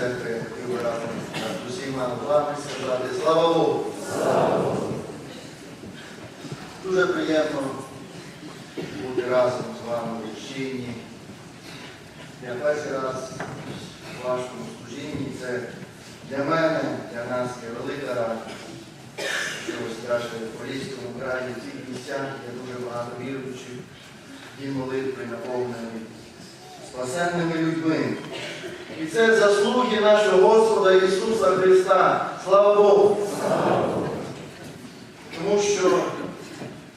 хотів би разом усіма вами слава Богу. Дуже приємно бути разом з вами в Вірчині. Я перший раз в вашому служінні. Це для мене, для нас є велика радість. Ось даже в Поліському краї, в цих місцях є дуже багато віруючих, і молитви наповнені спасенними людьми. І це заслуги нашого Господа Ісуса Христа. Слава Богу! Тому що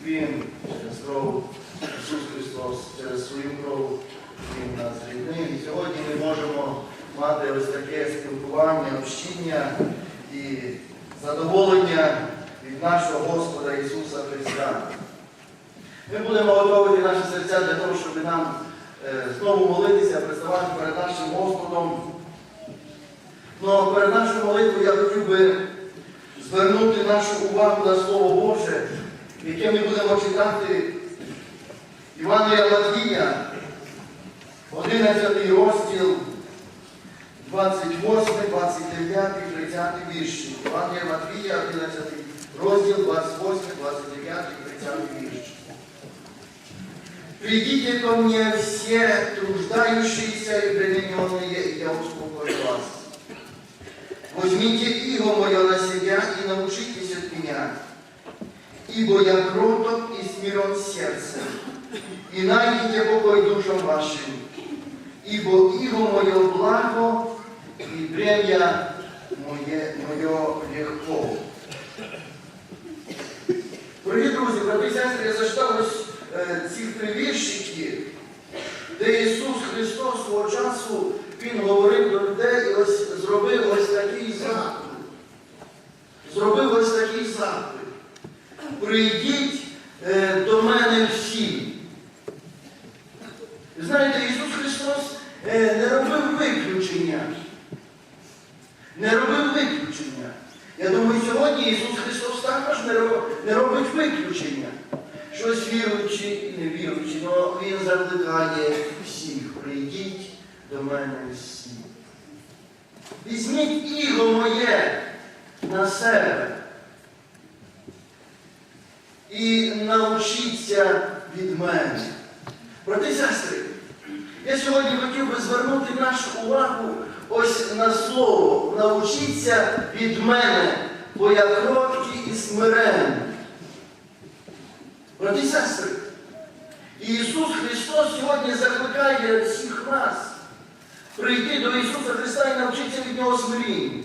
Він через кров, Ісус Христос, через свою кров Він нас ріднив. І сьогодні ми можемо мати ось таке спілкування, общіння і задоволення від нашого Господа Ісуса Христа. Ми будемо готувати наші серця для того, щоб нам знову молитися, приставати перед нашим Господом. Ну, перед нашою молитвою я хотів би звернути нашу увагу на Слово Боже, яке ми будемо читати Івангелія Матвія, 11 розділ, 28, 29, 30 вірші. Івангелія Матвія, 11 розділ, 28, 29, 30 вірші. Придите ко мне все труждающиеся и обремененные, и я успокою вас. Возьмите иго мое на себя и научитесь от меня, ибо я кроток и смирен сердцем, и найдите покой душам вашим, ибо иго мое благо, и бремя моє, мое легко. Дорогі друзі, брати і сестри, я зачитав ці три де Ісус Христос свого часу Він говорив до людей ось зробив ось такий заклик. Зробив ось такий заклик. Прийдіть е, до мене всі. Знаєте, Ісус Христос е, не робив виключення. Не робив виключення. Я думаю, сьогодні Ісус Христос також не робить виключення. Щось віруючи і не Він закликає всіх. Прийдіть до мене всі. Візьміть іго моє на себе. І навчіться від мене. Брати і сестри, я сьогодні хотів би звернути нашу увагу ось на слово. Навчіться від мене, бо я кроткий і смиренний. Брати і сестри, Ісус Христос сьогодні закликає всіх нас прийти до Ісуса Христа і навчитися від Нього смирінню.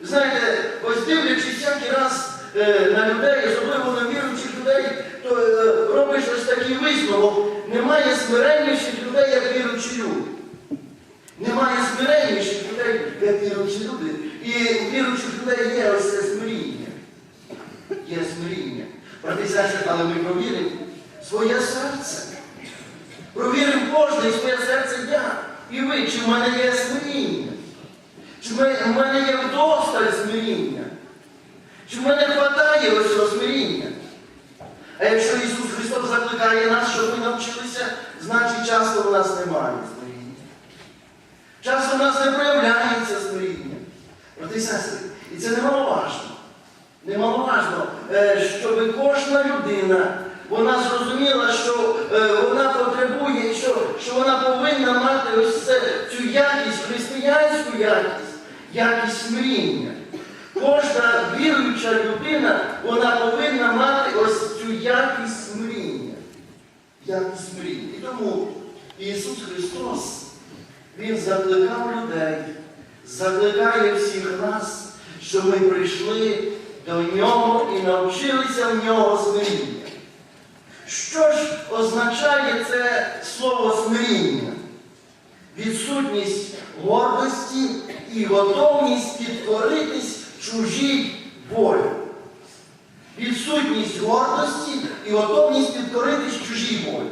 Знаєте, ось дивлячись всякий раз е, на людей, особливо на віруючих людей, то е, робиш ось такий висновок. Немає смиренніших людей, як віруючі люди. Немає смиренніших людей, як віруючі люди. І у віруючих людей є ось це смиріння. Є смиріння. І сестри, але ми провіримо своє серце. Провіримо кожне своє серце я. І ви, чи в мене є смиріння? Чи в мене- є вдосталь смиріння? Чи в мене вистачає ось цього смиріння? А якщо Ісус Христос закликає нас, щоб ми навчилися, значить часто в нас немає смиріння. Часто в нас не проявляється смиріння. Брати сестри, і це немаловажно. Немаловажно, е, щоб кожна людина вона зрозуміла, що е, вона потребує, що, що вона повинна мати ось це, цю якість, християнську якість, якість смиріння. Кожна віруюча людина, вона повинна мати ось цю якість смиріння. Якість смиріння. І тому Ісус Христос, Він закликав людей, закликає всіх нас, щоб ми прийшли до Нього і навчилися в Нього смиріння. Що ж означає це слово смиріння? Відсутність гордості і готовність підкоритись чужій волі. Відсутність гордості і готовність підкоритись чужій волі.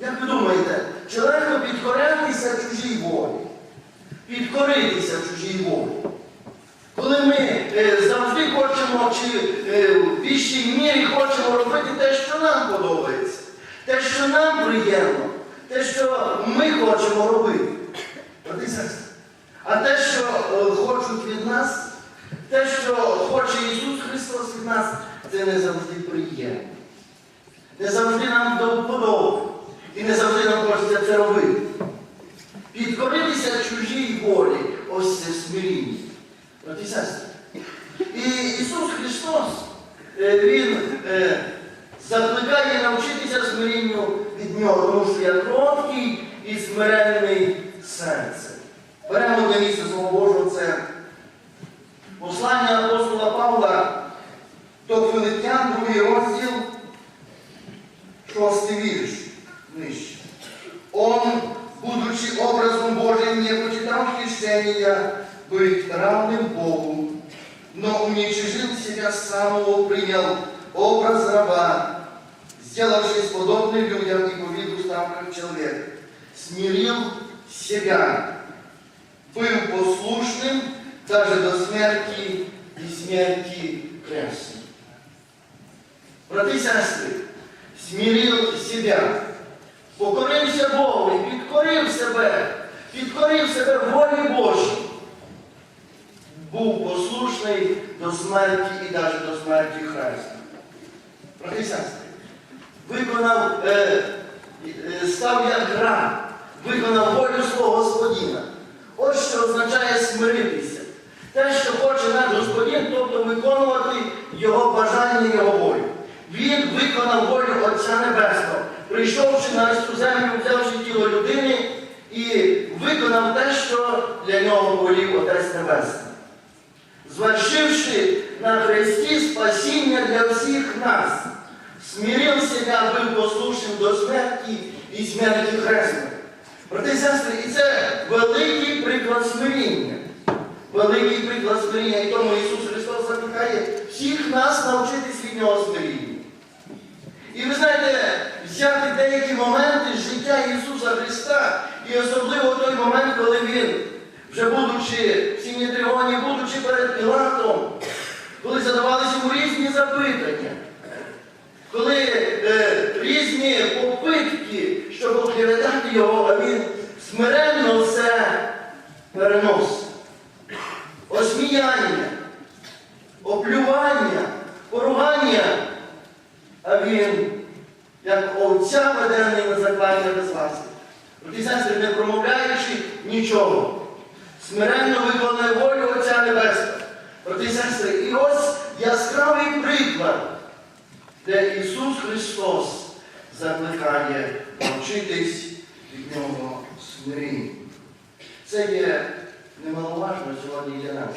Як ви думаєте, чи легко підкорятися чужій волі? Підкоритися чужій волі? Коли ми е, завжди хочемо, чи е, в більшій мірі хочемо робити те, що нам подобається, те, що нам приємно, те, що ми хочемо робити. А те, що е, хочуть від нас, те, що хоче Ісус Христос від нас, це не завжди приємно. Не завжди нам до. І не завжди нам хочеться це робити. Підкоритися чужій волі, ось це смиріння. Брати сестри. І Ісус Христос, е, Він е, закликає навчитися смирінню від Нього, тому що я кроткий і смиренний серцем. Беремо одне місце Слова Божого, це послання апостола Павла до Филип'ян, другий розділ, шостий вірш, нижче. Он, будучи образом Божьим, не почитал хищения быть равным Богу, но уничижил себя самого, принял образ раба, сделавшись подобным людям и по виду став как человек, смирил себя, был послушным даже до смерти и смерти крестной. Брати і сестри, смирив себе, покорився Богу, і підкорив себе, підкорив себе волі Божій. Був послушний до смерті і навіть до смерті Христа. Брати сестри, виконав, е, е, став як раб, виконав волю свого Господіна. Ось що означає смиритися. Те, що хоче наш Господин, тобто виконувати Його бажання, Його волю. Він виконав волю Отця Небесного, прийшовши на цю землю, взявши тіло людини і виконав те, що для нього волів Отець Небесний. Звершивши на Христі спасіння для всіх нас, смирив себя, був послушним до смерті і смерті Хресної. Брати і сестри, і це великий приклад смиріння. Великий приклад смиріння. І тому Ісус Христос закликає всіх нас навчитись від Нього смиріння. І ви знаєте, взяти деякі моменти життя Ісуса Христа, і особливо той момент, коли Він, вже будучи в Сінітріоні, будучи перед Пілатом, коли задавалися йому різні запитання, коли е, різні попитки, щоб оклеветати його, а він смиренно все переносив. Осміяння, оплювання, поругання, а він, як овця ведений на заклання без ласки. Проти сестри, не промовляючи нічого, смиренно виконує волю Отця Небесного. Проти сестри, і ось яскравий приклад, де Ісус Христос закликає навчитись від Нього смирінню. Це є немаловажно сьогодні для нас.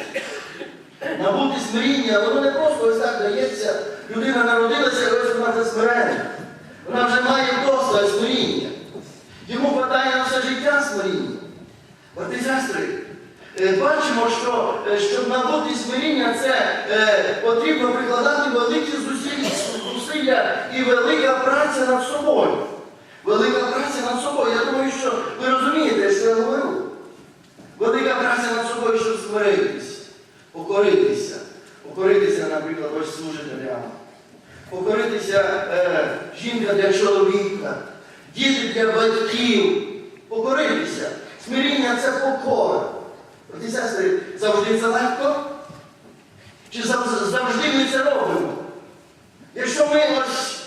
Набути смиріння, воно не просто ось так дається. Людина народилася, і ось вона це смирення. Вона вже має досвід смиріння. Йому хватає на все життя смиріння. Брати і сестри, е, бачимо, що е, щоб набути смиріння, це е, потрібно прикладати великі зусилля, зусилля і велика праця над собою. Велика праця над собою. Я думаю, що ви розумієте, що я говорю. Велика праця над собою, щоб смиритися, покоритися. Покоритися, наприклад, ось служителям. Покоритися е, жінка для чоловіка, діти для батьків. Покоритися. Смиріння це покора. Брати і сестри, завжди це легко? Чи завжди ми це робимо? Якщо ми ось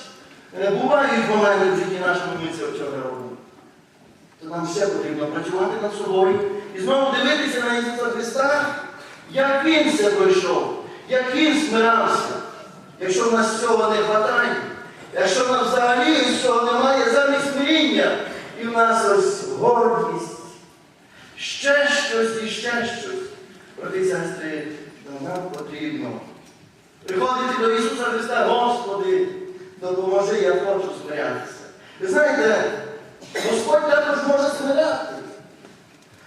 е, бувають моменти в житті нашому, ми це цього робимо, то нам ще потрібно працювати над собою і знову дивитися на Ісуса Христа, як Він це пройшов, як Він смирався. Якщо в нас цього не вистачає, якщо в нас взагалі цього немає замість смиріння, і в нас ось гордість, ще щось і ще щось. Брати сестри, нам потрібно приходити до Ісуса Христа, Господи, допоможи, я хочу смирятися. Ви знаєте, Господь також може смиряти.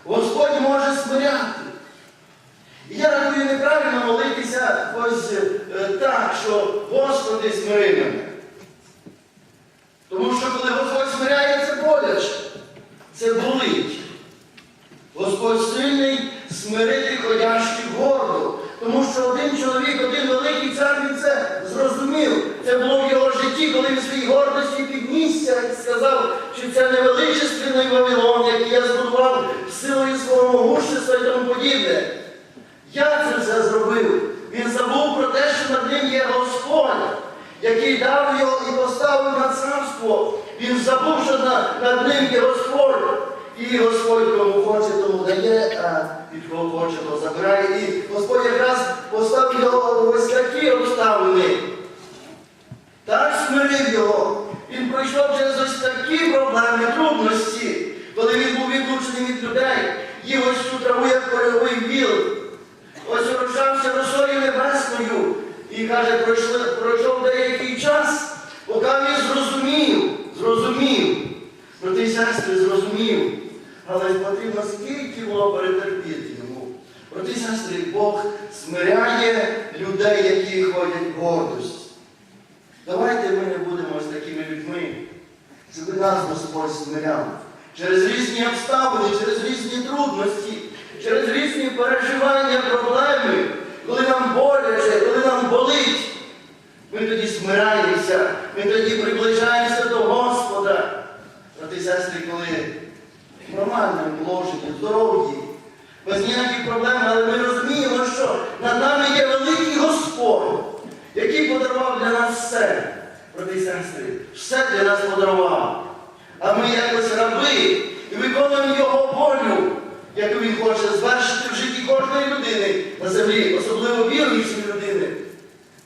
Господь може смиряти. І я рахую неправильно молитися ось е, так, що Господи смири мене. Тому що коли Господь смиряє, це боляче, це болить. Господь сильний смирити ходящих гордо. Тому що один чоловік, один великий цар, він це зрозумів. Це було в його житті, коли він в своїй гордості піднісся і сказав, що це не величество смертельний Вавилон, який я збудував силою свого могущества і тому подібне. Я це все зробив. Він забув про те, що над ним є Господь, який дав його і поставив на царство. Він забув, що на- над ним є Господь. І Господь кому хоче, тому дає, а від кого хоче, то забирає. І Господь якраз поставив його ось такі обставини. Так смирив його. Він пройшов через ось такі проблеми, трудності, коли він був відлучений від людей, їв ось цю траву, як польовий віл. Ось урожався росою небесною. І каже, пройшов деякий час, поки він зрозумів, зрозумів. Брати і сестри, зрозумів. Але потрібно скільки було перетерпіти йому. Брати і сестри, Бог смиряє людей, які ходять в гордость. Давайте ми не будемо ось такими людьми, щоб нас Господь смиряв. Через різні обставини, через різні трудності, через різні переживання, проблеми, коли нам боляче, коли нам болить, ми тоді смираємося, ми тоді приближаємося до Господа. Брати і сестри, коли в нормальному положенні, здоров'ї, без ніяких проблем, але ми розуміємо, що над нами є великий Господь, який подарував для нас все. Брати і сестри, все для нас подарував. А ми якось раби і виконуємо Його волю, яку Він хоче звершити в житті кожної людини на землі, особливо віруючої людини.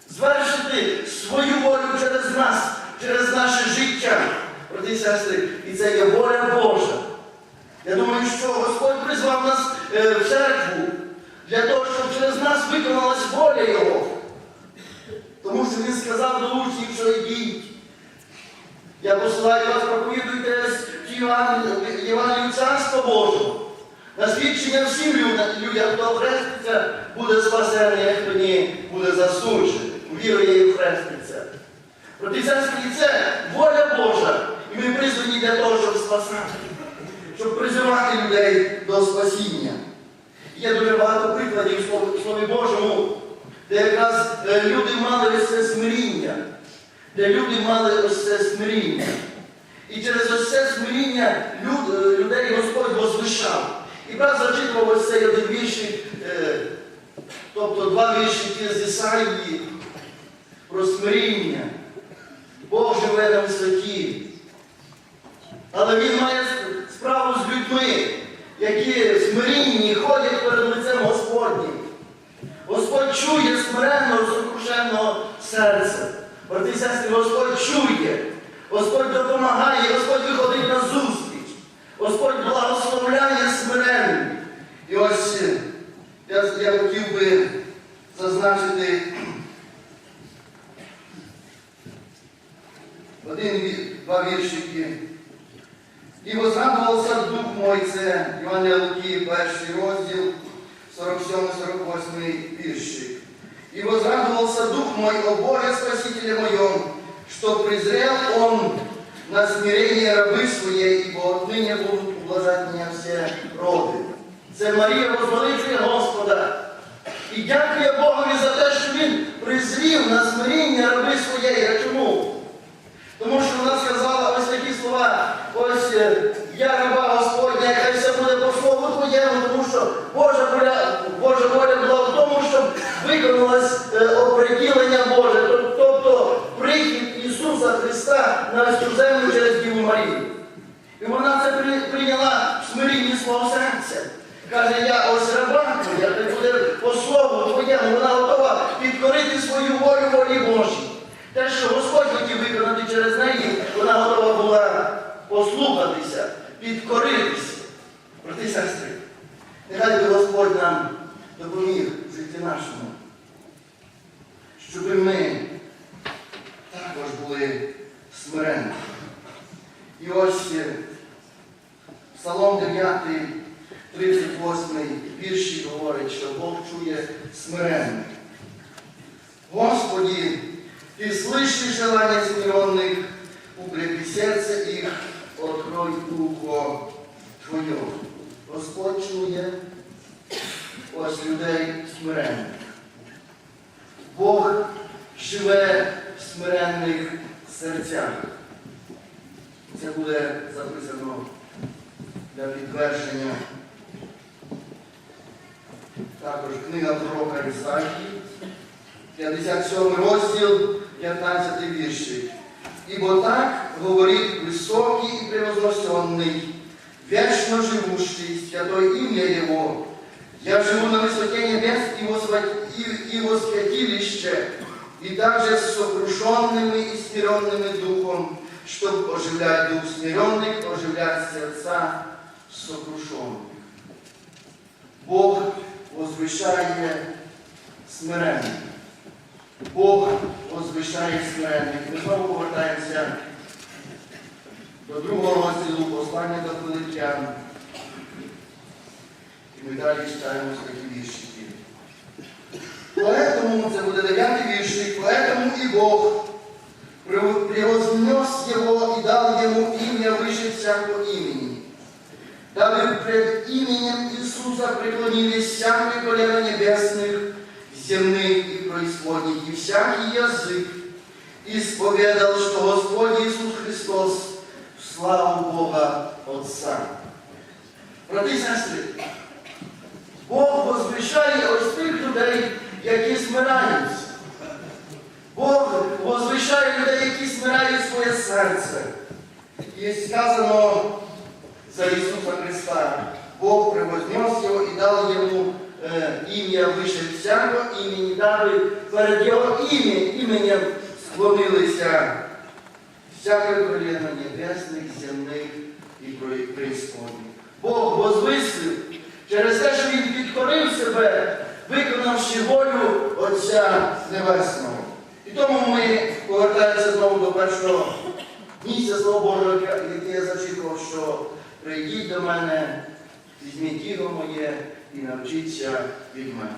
Звершити свою волю через нас, через наше життя. Брати і сестри, і це є воля Божа. Я думаю, що Господь призвав нас е, в церкву для того, щоб через нас виконалась воля Його. Тому що Він сказав до учнів, що йдіть. Я посилаю вас, проповідуйте Євангелію Царства Божого. На свідчення всім людям, хто хреститься, буде спасений, а хто ні, буде засуджений. Вірує і хреститься. Проти сестри, і це воля Божа. І ми призвані для того, щоб спасати, щоб призивати людей до спасіння. Є дуже багато прикладів в Слові- Божому, де якраз е, люди мали ось це смиріння, де люди мали ось це смиріння. І через ось це смиріння люд, е, людей Господь возвишав. І брат зачитував ось цей один віршик, е, тобто два віршики з Ісаїї про смиріння. Бог живе на висоті. Але він має справу з людьми, які смирінні ходять перед лицем Господнім. Господь чує смиренного, сокрушеного серця. Брати сестри, Господь чує, Господь допомагає, Господь послухатися, Твое. Господь чує ось людей смиренних. Бог живе в смиренних серцях. Це буде записано для підтвердження. Також книга пророка Ісаї, 57 розділ, 15 віршик. Ибо так говорит высокий и превознесенный, вечно живущий, святое имя Его. Я живу на высоте небес и во, сва- и- и во святилище, и также с сокрушенными и смиренными духом, чтобы оживлять дух смиренных, оживлять сердца сокрушенных. Бог возвышает смиренных. Бог возвишає смиренних. Ми знову повертаємося до другого розділу послання до Филип'ян. І ми далі читаємо ось такі віршики. Поэтому, це буде дев'ятий віршик, поэтому и Бог прев- превознес его и дал ему имя выше всякого имени, дабы пред именем Иисуса преклонились всякие колено небесных, земных и происходних, и всякий язык исповедал, что Господь Иисус Христос в славу Бога Отца. Брати і сестри, Бог возвишає ось тих людей, які смираються. Бог возвишає людей, які смирають своє серце. І сказано за Ісуса Христа. Бог превознес його і дав йому е, ім'я вище всякого імені, дали перед його ім'я, іменем склонилися всяке коліно небесних, земних і преісподніх. Бог возвисив через те, що Він підкорив себе, виконавши волю Отця Небесного. І тому ми повертаємося знову до першого місця Слова Божого, яке я зачитував, що прийдіть до мене, візьміть тіло моє і навчіться від мене.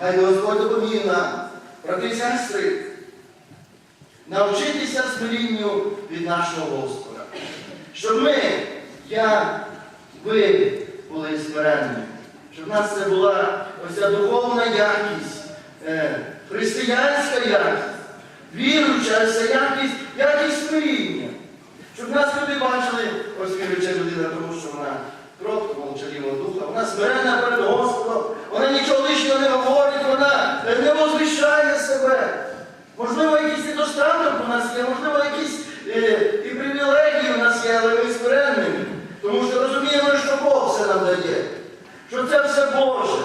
Хай Господь допоміг нам, брати і сестри, навчитися смирінню від нашого Господа. Щоб ми, я, ви були смиренні. Щоб в нас це була ось ця духовна якість, е, християнська якість, віруюча ця якість, якість смиріння. Щоб нас люди бачили, ось віруюча людина, тому що вона кротко, молчаліва духа, вона смирена перед Господом, вона нічого лишнього не говорить, вона не возвищає себе. Можливо, якісь недостаток у нас є, можливо, якісь е, і привілегії у нас є, але ми смиренними. Тому що розуміємо, що Бог все нам дає. Що це все Боже.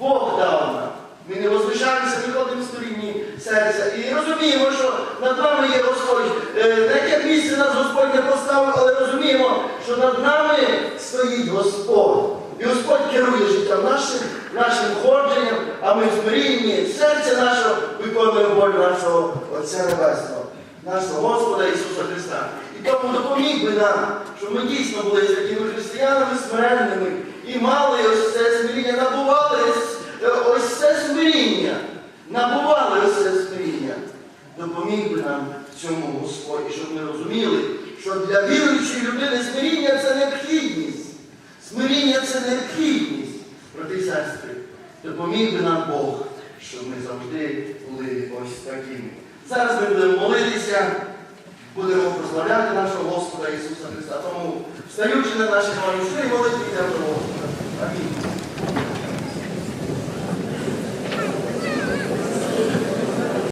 Бог дав нам. Ми не возвишаємося, ми ходимо в сторінні серця. І розуміємо, що над нами є Господь. Е, На яке місце нас Господь не поставив, але розуміємо, що над нами стоїть Господь. І Господь керує життям нашим, нашим ходженням, а ми в смирінні серця нашого виконуємо волю нашого Отця Небесного, нашого Господа Ісуса Христа. І тому допоміг би нам, щоб ми дійсно були такими християнами смиренними і мали ось це смиріння, набували ось, е, ось це смиріння, набували ось це смиріння. Допоміг нам цьому Господь, щоб ми розуміли, що для віруючої людини смиріння це необхідність. Смиріння це необхідність, брати і сестри. Допоміг би нам Бог, щоб ми завжди були ось такими. Зараз ми будемо молитися, будемо прославляти нашого Господа Ісуса Христа. Тому, встаючи на наші йшли молитві для Господа. Амінь.